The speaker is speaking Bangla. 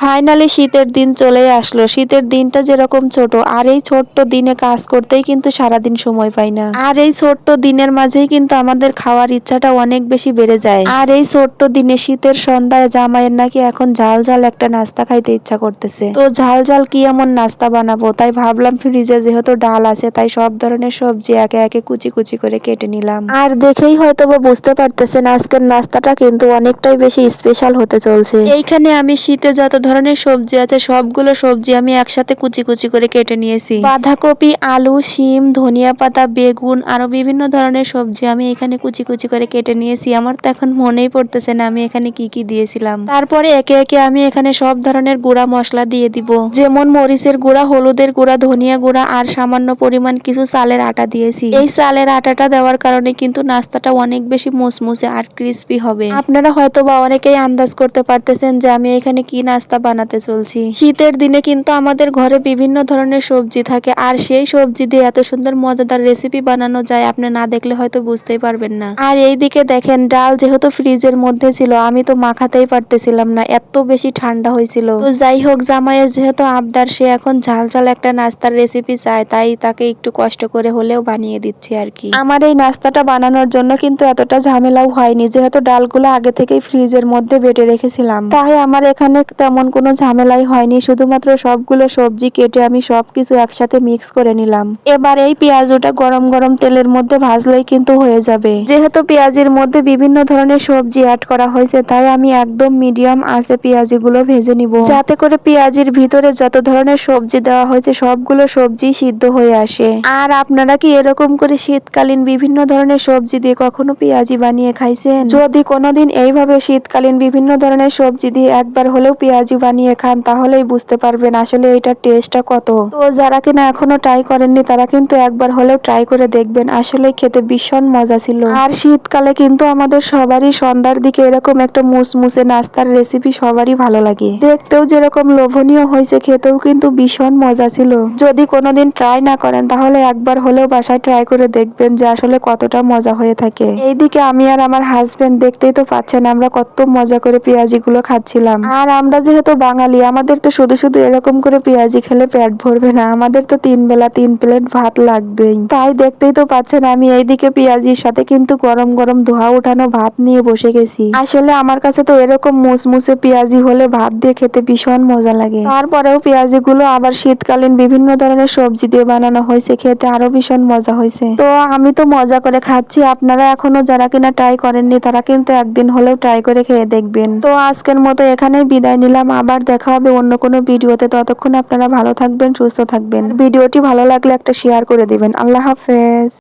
ফাইনালি শীতের দিন চলে আসলো। শীতের দিনটা যেরকম ছোট, আর এই ছোট্ট দিনে কাজ করতেই কিন্তু সারাদিন সময় পাই না। আর এই ছোট্ট দিনের মাঝেই কিন্তু আমাদের খাওয়ার ইচ্ছাটা অনেক বেশি বেড়ে যায়। আর এই ছোট্ট দিনে শীতের সন্ধ্যায় জামাইয়ের নাকি এখন ঝাল ঝাল একটা নাস্তা খাইতে ইচ্ছা করতেছে। তো ঝাল ঝাল কি এমন নাস্তা বানাবো? তাই ভাবলাম ফ্রিজে যেহেতু ডাল আছে, তাই সব ধরনের সবজি একে একে কুচি কুচি করে কেটে নিলাম। আর দেখেই হয়তো বা বুঝতে পারতেছেন আজকের নাস্তাটা কিন্তু অনেকটাই বেশি স্পেশাল হতে চলছে। এইখানে আমি শীতে যত ধরনের সবজি আছে, সবগুলো সবজি আমি একসাথে কুচি কুচি করে কেটে নিয়েছি। বাঁধাকপি, আলু, শিম, ধনিয়া পাতা, বেগুন আরও বিভিন্ন ধরনের সবজি আমি এখানে কুচি কুচি করে কেটে নিয়েছি। আমার তো এখন মনেই পড়তেছে না আমি এখানে কি কি দিয়েছিলাম। তারপরে একে একে আমি এখানে সব ধরনের গুঁড়া মশলা দিয়ে দিব। যেমন মরিচের গুঁড়া, হলুদের গুঁড়া, ধনিয়া গুঁড়া আর সামান্য পরিমাণ কিছু চালের আটা দিয়েছি। এই চালের আটাটা দেওয়ার কারণে কিন্তু নাস্তাটা অনেক বেশি মুসমুসে আর ক্রিস্পি হবে। আপনারা হয়তো বা অনেকেই আন্দাজ করতে পারতেছেন যে আমি এখানে কি নাস্তা বানাতে চলছি। শীতের দিনে কিন্তু আমাদের ঘরে বিভিন্ন ধরনের সবজি থাকে, আর সেই সবজি দিয়ে এত সুন্দর মজাদার রেসিপি বানানো যায়, আপনি না দেখলে হয়তো বুঝতেই পারবেন না। আর এইদিকে দেখেন, ডাল যেহেতু ফ্রিজের মধ্যে ছিল, আমি তো মাখাতেই পারতেছিলাম না, এত বেশি ঠান্ডা হয়েছিল। তো যাই হোক, জামাইয়ের যেহেতু আবদার, সে এখন ঝাল ঝাল একটা নাস্তার রেসিপি চায়, তাই তাকে একটু কষ্ট করে হলেও বানিয়ে দিচ্ছি আর কি। আমার এই নাস্তাটা বানানোর জন্য কিন্তু এতটা ঝামেলাও হয়নি, যেহেতু ডালগুলো আগে থেকেই ফ্রিজের মধ্যে বেটে রেখেছিলাম। তাই আমার এখানে তেমন কোনো ঝামেলাই হয়নি, শুধুমাত্র সবগুলো সবজি কেটে আমি সবকিছু একসাথে মিক্স করে নিলাম। এবার এই পেঁয়াজটা গরম গরম তেলের মধ্যে ভাজলেই কিন্তু হয়ে যাবে। যেহেতু পেঁয়াজের মধ্যে বিভিন্ন ধরনের সবজি অ্যাড করা হয়েছে, তাই আমি একদম মিডিয়াম আছে পেঁয়াজিগুলো ভেজে নিব। যাতে করে পেঁয়াজির ভিতরে যত ধরনের সবজি দেওয়া হয়েছে, সবগুলো সবজি সিদ্ধ হয়ে আসে। আর আপনারা কি এরকম করে শীতকালীন বিভিন্ন ধরনের সবজি দিয়ে কখনো পেঁয়াজি বানিয়ে খাইছেন? যদি কোনোদিন এইভাবে শীতকালীন বিভিন্ন ধরনের সবজি দিয়ে একবার হলেও পেঁয়াজি বানিয়ে খান, তাহলেই বুঝতে পারবেন আসলে এটার টেস্টটা কত। তো যারা কিনা এখনও ট্রাই করেননি, তারা কিন্তু একবার হলেও ট্রাই করে দেখবেন, আসলে খেতে ভীষণ মজা ছিল। আর শীতকালে কিন্তু আমাদের সবারই সন্ধ্যার দিকে এরকম একটা মুসমুসে নাস্তার রেসিপি সবারই ভালো লাগে। দেখতেও যেরকম লোভনীয় হয়েছে, খেতেও কিন্তু ভীষণ মজা ছিল। যদি কোনোদিন ট্রাই না করেন, তাহলে একবার হলেও বাসায় ট্রাই করে দেখবেন যে আসলে কতটা মজা হয়ে থাকে। এইদিকে আমি আর আমার হাজবেন্ড দেখতেই তো পাচ্ছেন, আমরা কত মজা করে পেঁয়াজি গুলো খাচ্ছিলাম। আর আমরা যেহেতু বাঙালি, আমাদের তো শুধু শুধু এরকম করে পেঁয়াজি খেলে পেট ভরবে না, আমাদের তো তিন বেলা তিন প্লেট ভাত লাগবেই। তাই দেখতেই তো পাচ্ছেন আমি এইদিকে পেঁয়াজির সাথে কিন্তু গরম গরম ধোয়া উঠানো ভাত নিয়ে বসে গেছি। আসলে আমার কাছে তো এরকম মুসমুসে পেঁয়াজি হলে ভাত দিয়ে খেতে ভীষণ মজা লাগে। তারপরেও পেঁয়াজি গুলো আবার শীতকালীন বিভিন্ন ধরনের সবজি দিয়ে বানানো হয়েছে, খেতে আরও ভীষণ মজা হয়েছে। তো আমি তো মজা করে খাচ্ছি, আপনারা এখনও যারা কিনা ট্রাই করেননি তারা কিন্তু একদিন হলেও ট্রাই করে খেয়ে দেখবেন। তো আজকের মতো এখানেই বিদায় নিলাম আবার দেখা হবে অন্য কোনো ভিডিওতে। ততক্ষণ আপনারা ভালো থাকবেন, সুস্থ থাকবেন। ভিডিওটি ভালো লাগলে একটা শেয়ার করে দিবেন। আল্লাহ হাফেজ।